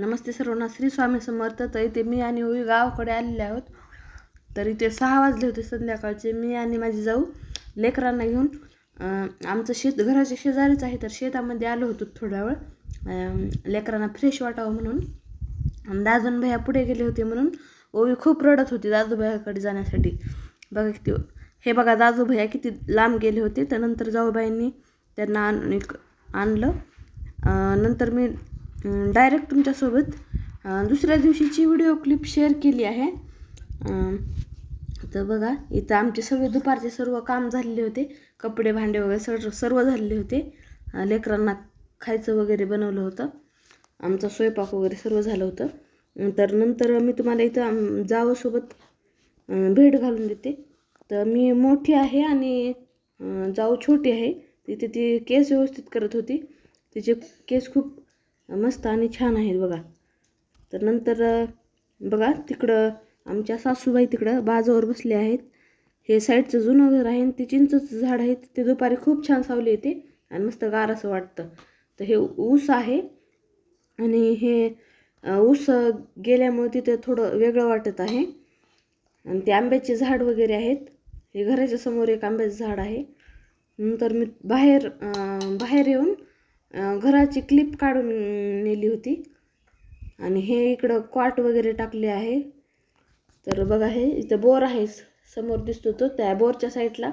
नमस्ते सर्वांना. श्री स्वामी समर्थ तर इथे मी आणि ओवी गावाकडे आलेले आहोत. तर इथे सहा वाजले होते संध्याकाळचे. मी आणि माझी जाऊ लेकरांना घेऊन आमचं शेत घराच्या शेजारीच आहे तर शेतामध्ये आलो होतो थोड्या वेळ लेकरांना फ्रेश वाटावं म्हणून. दाजून दादून भैया पुढे गेले होते म्हणून ओवी खूप रडत होती दादू भैयाकडे जाण्यासाठी. बघा किती हे बघा दादू भैया किती लांब गेले होते. तर नंतर जाऊबाईंनी त्यांना आण आणलं. नंतर मी डायरेक्ट तुमच्यासोबत. दुसऱ्या दिवशीची व्हिडिओ क्लिप शेअर केली आहे. तर बघा इथं आमचे सगळे दुपारचे सर्व काम झालेले होते. कपडे भांडे वगैरे सर्व सर्व झालेले होते. लेकरांना खायचं वगैरे बनवलं होतं. आमचा स्वयंपाक वगैरे सर्व झालं होतं. तर नंतर मी तुम्हाला इथं जावसोबत जावंसोबत भेट घालून देते. तर मी मोठी आहे आणि जाऊ छोटी आहे. तिथे ती केस व्यवस्थित करत होती. तिचे केस खूप मस्त आणि छान आहेत बघा. तर नंतर बघा तिकडं आमच्या सासूबाई तिकडं बाजावर बसले आहेत. हे साईडचं जुनं घर आहे आणि ते चिंचचं झाड आहे. ते दुपारी खूप छान सावली येते आणि मस्त गार असं वाटतं. तर हे ऊस आहे आणि हे ऊस गेल्यामुळे तिथे थोडं वेगळं वाटत आहे. आणि ते आंब्याचे झाड वगैरे आहेत. हे घराच्या समोर एक आंब्याचं झाड आहे. नंतर मी बाहेर बाहेर येऊन घराची क्लिप काढून नेली होती. आणि हे इकडं क्वाट वगैरे टाकले आहे. तर बघा हे इथं बोर आहे. समोर दिसतो तो. त्या बोरच्या साईडला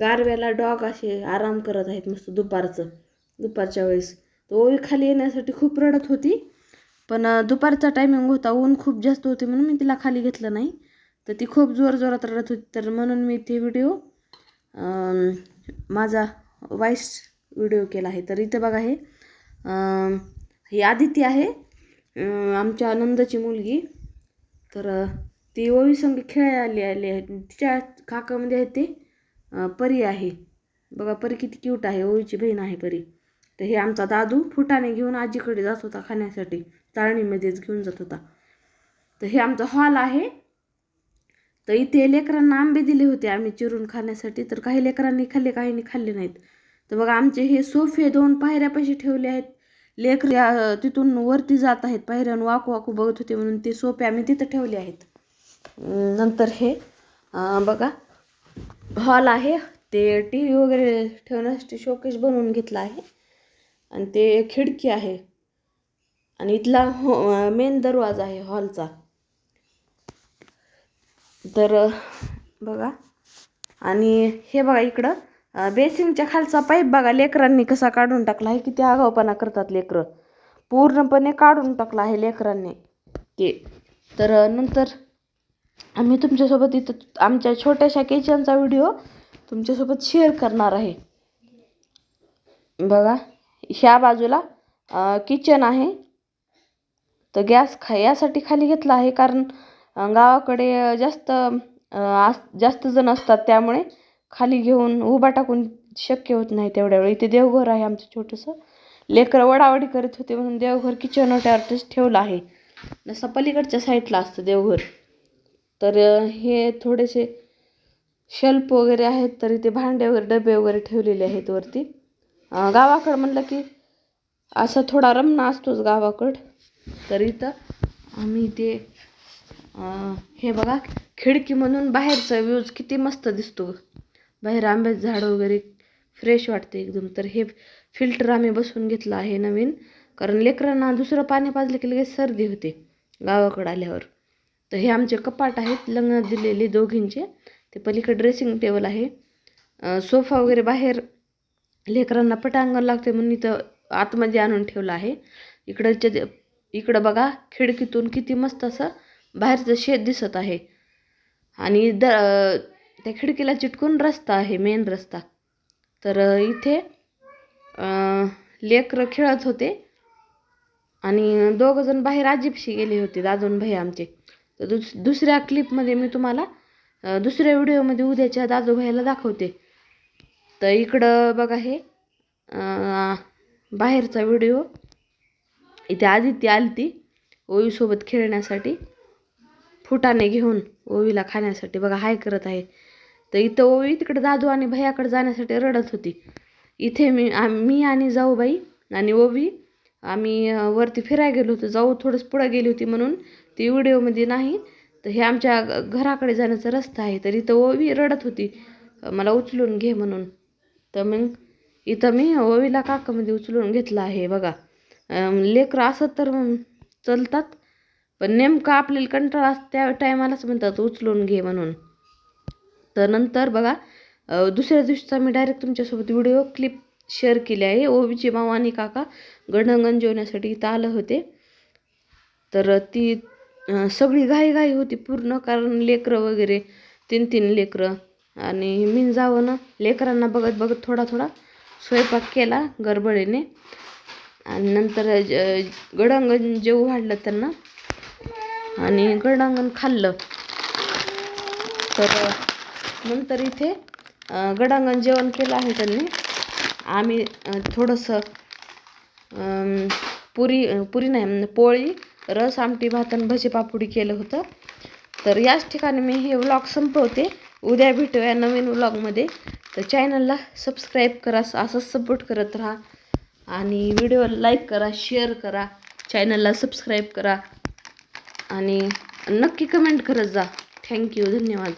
गारव्याला डॉग असे आराम करत आहेत मस्त दुपारचं. दुपारच्या वेळेस. तो ओवी खाली येण्यासाठी खूप रडत होती. पण दुपारचा टायमिंग होता. ऊन खूप जास्त होते म्हणून मी तिला खाली घेतलं नाही. तर ती खूप जोर जोरात रडत होती. तर म्हणून मी ते व्हिडिओ माझा वाईस व्हिडिओ केला आहे. तर इथं बघा हे. ही आदिती आहे. आमच्या आनंदाची मुलगी. तर ती ओवी संघ खेळायला आली आली आहे. तिच्या काकामध्ये आहे ते परी आहे. बघा परी किती क्यूट आहे. ओवीची बहीण आहे परी. तर हे आमचा दादू फुटाने घेऊन आजीकडे जात होता खाण्यासाठी. चाळणीमध्येच घेऊन जात होता. तर हे आमचा हॉल आहे. तर इथे लेकरांना आंबे दिले होते आम्ही चिरून खाण्यासाठी. तर काही लेकरांनी खाल्ले काहींनी खाल्ले नाहीत. तर बघा आमचे हे सोफे दोन पायऱ्यापाशी ठेवले आहेत. लेकर तिथून वरती जात आहेत. पायऱ्यानं वाकू वाकू बघत होते म्हणून ते सोफे आम्ही तिथं ठेवले आहेत. नंतर हे बघा हॉल आहे. ते टी व्ही वगैरे ठेवण्यासाठी शोकेश बनवून घेतला आहे. आणि ते खिडकी आहे. आणि इथला हो मेन दरवाजा आहे हॉलचा. तर बघा. आणि हे बघा इकडं. बेसिनच्या खालचा पाईप बघा लेकरांनी कसा काढून टाकला आहे किती आगाऊपणा करतात लेकरं. पूर्णपणे काढून टाकला आहे लेकरांनी. ते तर नंतर आम्ही तुमच्यासोबत इथं आमच्या छोट्याशा किचनचा व्हिडिओ तुमच्यासोबत शेअर करणार आहे. बघा ह्या बाजूला किचन आहे. तर गॅस खा यासाठी खाली घेतला आहे कारण गावाकडे जास्त आस जास्त जण असतात त्यामुळे खाली घेऊन उभा टाकून शक्य होत नाही तेवढ्या वेळ. इथे देवघर आहे आमचं छोटंसं. लेकरं वडावडी करत होते म्हणून देवघर किचन ओट्यावरतीच ठेवलं आहे. जसं पलीकडच्या साईडला असतं देवघर. तर हे थोडेसे शेल्फ वगैरे आहेत तर इथे भांडे वगैरे डबे वगैरे ठेवलेले आहेत वरती. गावाकडं म्हणलं की असा थोडा रमणा असतोच गावाकड. तर इथं आम्ही ते हे बघा खिडकी म्हणून बाहेरचा व्ह्यूज किती मस्त दिसतो. बाहेर आंब्याचं झाड वगैरे फ्रेश वाटते एकदम. तर हे फिल्टर आम्ही बसवून घेतलं आहे नवीन. कारण लेकरांना दुसरं पाणी पाजलं की लगेच सर्दी होते गावाकडं आल्यावर. तर हे आमचे कपाट आहेत लग्नात दिलेले दोघींचे. ते पलीकडे ड्रेसिंग टेबल आहे. सोफा वगैरे बाहेर लेकरांना पटांगण लागते म्हणून इथं आतमध्ये आणून ठेवलं आहे. इकडंच्या इकडं बघा खिडकीतून किती मस्त असं बाहेरचं शेत दिसत आहे. आणि द त्या खिडकीला चिटकून रस्ता आहे मेन रस्ता. तर इथे लेकरं खेळत होते. आणि दोघं जण बाहेर अजिबशी गेले होते दादून भाई आमचे. तर दुस दुसऱ्या क्लिपमध्ये मी तुम्हाला दुसऱ्या व्हिडिओमध्ये उद्याच्या दादू भाईला दाखवते. तर इकडं बघा हे बाहेरचा व्हिडिओ. इथे आदिती आली ती ओवीसोबत खेळण्यासाठी. फुटाने घेऊन ओवीला खाण्यासाठी. बघा हाय करत आहे. तर इथं ओवी तिकडे दादू आणि भैयाकडे जाण्यासाठी रडत होती. इथे मी मी आणि जाऊबाई आणि ओवी आम्ही वरती फिरायला गेलो होतो. जाऊ थोडंसं पुढं गेली होती म्हणून ती व्हिडिओमध्ये नाही. तर हे आमच्या घराकडे जाण्याचा रस्ता आहे. तर इथं ओवी रडत होती. मला उचलून घे म्हणून. तर मग इथं मी ओवीला काकामध्ये उचलून घेतलं आहे बघा. लेकरं असं तर चलतात. पण नेमकं आपल्याला कंटाळा त्या टायमालाच म्हणतात उचलून घे म्हणून. तर नंतर बघा दुसऱ्या दिवशीचा मी डायरेक्ट तुमच्यासोबत व्हिडिओ क्लिप शेअर केली आहे. ओवीचे मामा आणि काका गणंगण जेवण्यासाठी इथं आलं होते. तर ती सगळी घाई घाई होती पूर्ण कारण लेकरं वगैरे तीन तीन लेकरं आणि मी जावं ना लेकरांना बघत बघत थोडा थोडा स्वयंपाक केला गडबडीने. आणि नंतर ज- गडांगण जेवू वाढलं त्यांना आणि गडांगण खाल्लं. तर नंतर इथे गडांगण जेवण केलं आहे त्यांनी. आम्ही थोडंसं पुरी पुरी नाही पोळी रस आमटी भात आणि भजी पापुडी केलं होतं. तर याच ठिकाणी मी हे व्लॉग संपवते. उद्या भेटूया नवीन व्लॉगमध्ये. तर चॅनलला सबस्क्राईब करा असंच सपोर्ट करत राहा. आणि व्हिडिओला लाईक करा शेअर करा चॅनलला सबस्क्राईब करा. आणि नक्की कमेंट करत जा. थँक्यू धन्यवाद.